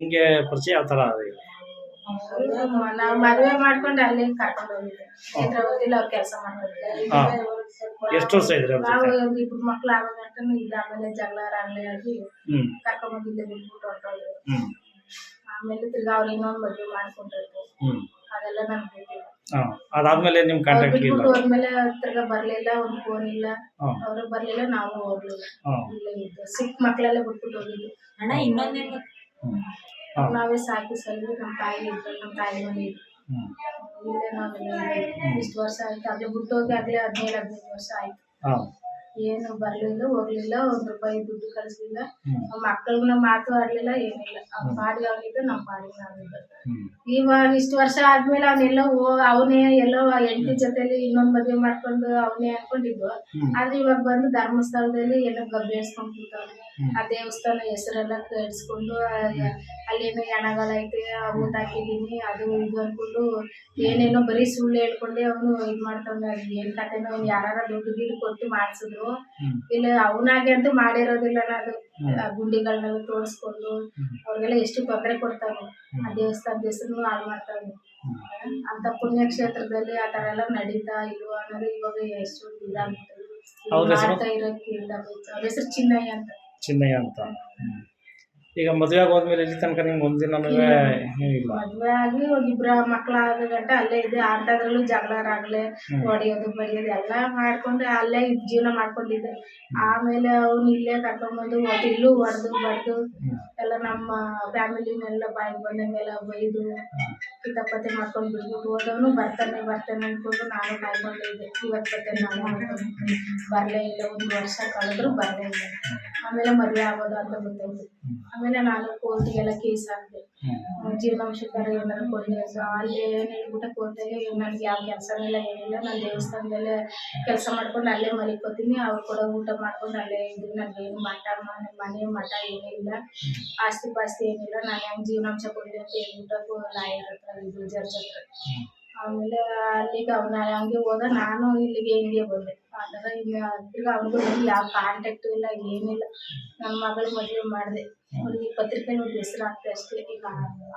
ನಿಮಗೆ ಪರಿಚಯ ಯಾವ ಥರ ಇದೆ ನಾವು ಮದುವೆ ಮಾಡ್ಕೊಂಡು ಅಲ್ಲಿ ಕರ್ಕೊಂಡು ಹೋಗಿದ್ದೆ. ಅವ್ರು ಕೆಲಸ ಹಾ. ಎಷ್ಟು ವರ್ಷ ಇದ್ರಿ ಅವ್ರ ನಾವು ಜೊತೆ ಒಂದ್ ಇಬ್ರು ಮಕ್ಳು ಆಗೋ ಗಂಟನು ಇದ್ದ ಆಮೇಲೆ ಜಗಳ ರಾಗ್ಲೆ ಆಗಿ ಹ್ಮ್. ಕರ್ಕೊಂಡ್ ಇಲ್ಲೇ ಬಿಟ್ಬಿಟ್ಟು ಹೊರ್ಟೋದ್ರು. ಹ್ಮ್. ಆಮೇಲೆ ತಿರ್ಗಾ ಅವ್ರು ಇನ್ನೊಂದ್ ಮದುವೆ ಹ್ಮ್. ಅದೆಲ್ಲ ನನ್ಗೆ ಗೊತ್ತಿಲ್ಲ ಹಾ. ಅದಾದ್ಮೇಲೆ ನಿಮ್ ಅವ್ರು ಕಾಂಟ್ಯಾಕ್ಟ್ ಇಲ್ಲ ಬಿಟ್ಬಿಟ್ಟು ಹೋದ್ಮೇಲೆ ತಿರ್ಗಾ ಬರ್ಲಿಲ್ಲ ಒಂದ್ ಫೋನ್ ಇಲ್ಲ. ಹಾ. ಅವರು ಬರ್ಲಿಲ್ಲ ನಾವು ಹೋಗ್ಲಿಲ್ಲ. ಹಾ. ಇಲ್ಲೇ ಇದ್ದು. ಚಿಕ್ಕ ಮಕ್ಳೆಲ್ಲ ಬಿಟ್ಬಿಟ್ಟು ಹೋಗಿದ್ವಿ ಅಣ್ಣ ಇನ್ನೊಂದೇನು ಗೊತ್ತಾ? ಹ್ಮ್ ಹಾ ನಾವೇ ಸಾಕಿ ಸಲ್ವಿ ನಮ್ಮ ತಾಯಿ ಇದ್ರು ನಮ್ಮ ತಾಯಿ ಮನೆ ಇದ್ರು ಹ್ಮ್ ಇಲ್ಲೇ ನಾವೆಲ್ಲ ಇಷ್ಟು ವರ್ಷ ಆಯ್ತು ಅಲ್ಲೇ ಬಿಟ್ಟು ಹೋಗಿ ಆಗ್ಲೇ ಹದಿನೇಳು ಹದಿನೈದು ವರ್ಷ ಆಯ್ತು ಹಾ ಏನು ಬರ್ಲಿಲ್ಲ ಹೋಗ್ಲಿಲ್ಲ ಒಂದ್ ರೂಪಾಯಿ ದುಡ್ಡು ಕಳಿಸ್ಲಿಲ್ಲ. ಮಕ್ಕಳಿಗೂ ನಮ್ಮ ಮಾತು ಆಡ್ಲಿಲ್ಲ ಏನಿಲ್ಲ. ಅವ್ನ ಪಾಡಿಗೆ ಅವನಿದ್ದು ನಮ್ಮ ಪಾಡಿಗೆ ನಾವಿದ್ದು ಇವಾಗ ಇಷ್ಟು ವರ್ಷ ಆದ್ಮೇಲೆ ಅವನೆಲ್ಲ ಅವನೇ ಎಲ್ಲೋ ಹೆಂಡತಿ ಜೊತೆಲಿ ಇನ್ನೊಂದ್ ಮದ್ವೆ ಮಾಡ್ಕೊಂಡು ಅವನೇ ಅನ್ಕೊಂಡಿದ್ವು ಆದ್ರೆ ಇವಾಗ ಬಂದು ಧರ್ಮಸ್ಥಳದಲ್ಲಿ ಎಲ್ಲ ಗಬ್ಬೆಸ್ಕೊಂಡ್ ಕೂತವ್ನೆ. ಆ ದೇವಸ್ಥಾನ ಹೆಸರೆಲ್ಲ ಕೇಳಿಸ್ಕೊಂಡು ಅಲ್ಲೇನೋ ಎಣಗಾಲ ಐತೆ ಊಟ ಹಾಕಿದೀನಿ ಅದು ಇದು ಅನ್ಕೊಂಡು ಏನೇನೋ ಬರೀ ಸುಳ್ಳು ಹೇಳ್ಕೊಂಡೆ ಅವನು ಇದ್ ಮಾಡ್ತಾನೆ ಅದು ಏನ್ ಕತೆನೋ ಯಾರು ದುಡ್ಡು ಗಿಡ್ಡು ಕೊಟ್ಟು ಮಾಡ್ಸಿದ್ರು. ಹ್ಮ್. ಇಲ್ಲ ಅವನಾಗೆ ಅಂತೂ ಮಾಡಿರೋದಿಲ್ಲ. ಆ ಗುಂಡಿಗಳನ್ನೆಲ್ಲ ತೋರಿಸ್ಕೊಂಡು ಅವ್ರಿಗೆಲ್ಲ ಎಷ್ಟು ತೊಂದರೆ ಕೊಡ್ತಾರೆ ಆ ದೇವಸ್ಥಾನದ ಹೆಸರು ಹಾಳು ಮಾಡ್ತಾನೆ ಹ್ಮ್. ಅಂತ ಪುಣ್ಯಕ್ಷೇತ್ರದಲ್ಲಿ ಆ ತರ ಎಲ್ಲ ನಡೀತಾ ಇಲ್ವೋ ಅನ್ನೋದು ಇವಾಗ ಎಷ್ಟು ಇದಾಗ್ತದೆ? ಮಾಡ್ತಾ ಇರೋಕ್ಕಿಂತ ಅವ್ರ ಹೆಸರು ಚಿನ್ನಯ್ಯ ಅಂತ. ಚಿನ್ನಯ್ಯ ಅಂತ. ಈಗ ಮದುವೆ ಆಗೋದ್ಮೇಲೆ ಇಲ್ಲಿ ತನಕ ನಿಮ್ಗೆ ಒಂದಿನನೂ ಇಲ್ಲ. ಮದುವೆ ಆಗಿ ಒಂದ್ ಇಬ್ರ ಮಕ್ಳ ಆಗ ಗಂಟ ಅಲ್ಲೇ ಇದೆ ಆಟದ್ರಲ್ಲೂ ಜಗಳರಾಗ್ಲೆ. ಹೊಡೆಯೋದು ಬಡಿಯೋದು ಎಲ್ಲ ಮಾಡ್ಕೊಂಡು ಅಲ್ಲೇ ಇದ್ ಜೀವನ ಮಾಡ್ಕೊಂಡಿದ್ದೆ. ಆಮೇಲೆ ಅವ್ನು ಇಲ್ಲೇ ಕರ್ಕೊಂಡ್ಬಂದು ಒಟ್ಟು ಇಲ್ಲೂ ಹೊಡೆದು ಬಡ್ದು ಎಲ್ಲ ನಮ್ಮ ಫ್ಯಾಮಿಲಿನೆಲ್ಲ ಬಾಯಿಗೆ ಬಂದಂಗೆಲ್ಲ ಬೈದು ಕಿತಾಪತಿ ಮಾಡ್ಕೊಂಡು ಬಿಟ್ಬಿಟ್ಟು ಹೋದವನು ಬರ್ತಾನೆ ಬರ್ತಾನೆ ಅನ್ಕೊಂಡು ನಾನು ಕಾಯ್ಕೊಂಡಿದ್ದೆ ಇವತ್ತು ಬರ್ತಾನೆ ನಾನು ಬರಲೇ ಇಲ್ಲ, ಒಂದು ವರ್ಷ ಕಳೆದ್ರು ಬರಲೇ ಇಲ್ಲ. ಆಮೇಲೆ ಮದುವೆ ಆಗೋದು ಅಂತ ಗೊತ್ತಾಯ್ತು. ಆಮೇಲೆ ನಾನು ಕೋರ್ಟಿಗೆಲ್ಲ ಕೇಸ್ ಹಾಕಿದೆ. ಜೀವನಾಂಶಕರ ಏನಾದ್ರು ಕೊಡಿ ಅಂತ ಅಲ್ಲಿ ಏನು ಹೇಳ್ಬಿಟ್ಟು ಕೋರ್ಟಲ್ಲಿ ನನಗೆ ಯಾವ ಕೆಲಸನೂ ಇಲ್ಲ ಏನಿಲ್ಲ. ನಾನು ದೇವಸ್ಥಾನದಲ್ಲೇ ಕೆಲಸ ಮಾಡ್ಕೊಂಡು ಅಲ್ಲೇ ಮಲಿಕೋತೀನಿ. ಅವ್ರು ಕೊಡೋ ಊಟ ಮಾಡ್ಕೊಂಡು ಅಲ್ಲೇ ಇದ್ದೀನಿ. ಏನು ಮಠ ಮನೆ ಮನೆ ಮಠ ಏನಿಲ್ಲ. ಇಲ್ಲ ಆಸ್ತಿ ಪಾಸ್ತಿ ಏನಿಲ್ಲ. ನಾನು ಹೆಂಗೆ ಜೀವನಾಂಶ ಕೊಡಲಿ ಅಂತ ಹೇಳ್ಬಿಟ್ಟು ಲಾಯರ್ ಹತ್ರ ಇದು ಜಡ್ಜ್ ಹತ್ರ ಆಮೇಲೆ ಅಲ್ಲಿಗೆ ಅವನ ಹಂಗೆ ಹೋದ. ನಾನು ಇಲ್ಲಿಗೆ ಹಿಂಗೆ ಬಂದೆ. ಆದ್ರೆ ಈಗ ತಿರ್ಗಾ ಅವ್ನಿಗೂ ಯಾವ ಕಾಂಟ್ಯಾಕ್ಟು ಇಲ್ಲ ಏನಿಲ್ಲ. ನನ್ನ ಮಗಳ ಮದುವೆ ಮಾಡಿದೆ. ಅವ್ರಿಗೆ ಪತ್ರಿಕೆ ನೋಡಿ ಹೆಸರು ಹಾಕ್ತೆ ಅಷ್ಟೇ. ಈಗ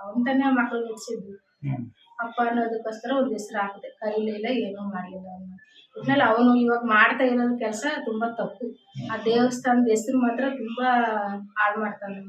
ಅವನ ತಾನೇ ಮಕ್ಕಳು ನಿಲ್ಸಿದ್ದು ಹ್ಮ್. ಅಪ್ಪ ಅನ್ನೋದಕ್ಕೋಸ್ಕರ ಒಂದು ಹೆಸರು ಹಾಕಿದೆ ಕರೀಲಿಲ್ಲ ಏನೂ ಮಾಡಲಿಲ್ಲ ಅವನು ಒಟ್ನಲ್ಲಿ ಅವನು ಇವಾಗ ಮಾಡ್ತಾ ಇರೋದು ಕೆಲಸ ತುಂಬಾ ತಪ್ಪು. ಆ ದೇವಸ್ಥಾನದ ಹೆಸರು ಮಾತ್ರ ತುಂಬಾ ಹಾಳು ಮಾಡ್ತಾನೆ